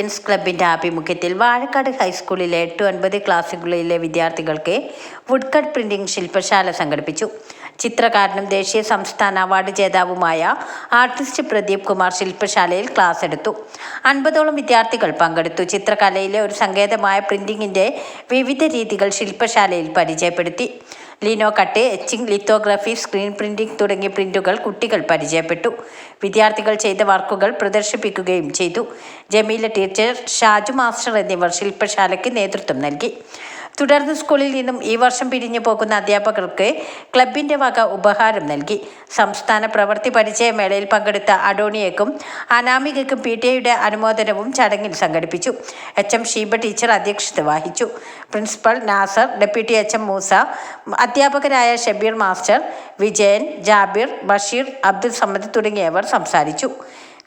Lions ക്ലബിന്റെ ആഭിമുഖ്യത്തിൽ വാഴക്കാട് ഹൈസ്കൂളിലെ എട്ട് ഒൻപത് ക്ലാസ്സുകളിലെ വിദ്യാർത്ഥികൾക്ക് വുഡ്കട്ട് പ്രിന്റിംഗ് ശില്പശാല സംഘടിപ്പിച്ചു. ചിത്രകാരനും ദേശീയ സംസ്ഥാന അവാർഡ് ജേതാവുമായ ആർട്ടിസ്റ്റ് പ്രദീപ് കുമാർ ശില്പശാലയിൽ ക്ലാസ് എടുത്തു. അൻപതോളം വിദ്യാർത്ഥികൾ പങ്കെടുത്തു. ചിത്രകലയിലെ ഒരു സങ്കേതമായ പ്രിന്റിംഗിന്റെ വിവിധ രീതികൾ ശില്പശാലയിൽ പരിചയപ്പെടുത്തി. Lino cut etching lithography screen printing തുടങ്ങിയ പ്രിന്റുകൾ കുട്ടികൾ പരിചയപ്പെട്ടു. വിദ്യാർത്ഥികൾ ചെയ്ത വർക്കുകൾ പ്രദർശിപ്പിക്കുകയും ചെയ്തു. ജമീല ടീച്ചർ ഷാജു മാസ്റ്റർ എന്നിവർ ശില്പശാലയ്ക്ക് നേതൃത്വം നൽകി. തുടർന്ന് സ്കൂളിൽ നിന്നും ഈ വർഷം പിരിഞ്ഞു പോകുന്ന അധ്യാപകർക്ക് ക്ലബിന്റെ വക ഉപഹാരം നൽകി. സംസ്ഥാന പ്രവൃത്തി പരിചയമേളയിൽ പങ്കെടുത്ത അഡോണിയക്കും അനാമികയ്ക്കും പി ടി എയുടെ അനുമോദനവും ചടങ്ങിൽ സംഘടിപ്പിച്ചു. എച്ച് എം ഷീബ ടീച്ചർ അധ്യക്ഷത വഹിച്ചു. Principal Nasar deputy H M Moosa അധ്യാപകരായ ഷബീർ മാസ്റ്റർ വിജയൻ ജാബിർ ബഷീർ അബ്ദുൽ സമദ് തുടങ്ങിയവർ സംസാരിച്ചു.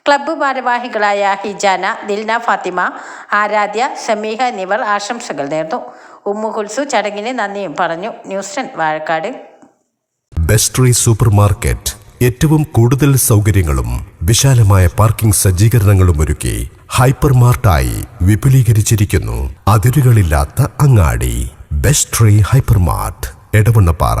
ക്ലബ്ബ് ഭാരവാഹികളായ ഹിജാന ദിൽന ഫാത്തിമ ആരാധ്യ ഷമീഹ എന്നിവർ ആശംസകൾ നേർന്നു. ഉമ്മു കുൽസു ചടങ്ങിന് നന്ദിയും പറഞ്ഞു. News ten Vazhakkad. ബെസ്ട്രി super market ഏറ്റവും കൂടുതൽ സൗകര്യങ്ങളും വിശാലമായ പാർക്കിംഗ് സജ്ജീകരണങ്ങളും ഒരുക്കി ഹൈപ്പർ മാർട്ടായി വിപുലീകരിച്ചിരിക്കുന്നു. അതിരുകളില്ലാത്ത അങ്ങാടി. ബെസ്ട്രി ഹൈപ്പർ മാർട്ട് എടവണ്ണപ്പാറ.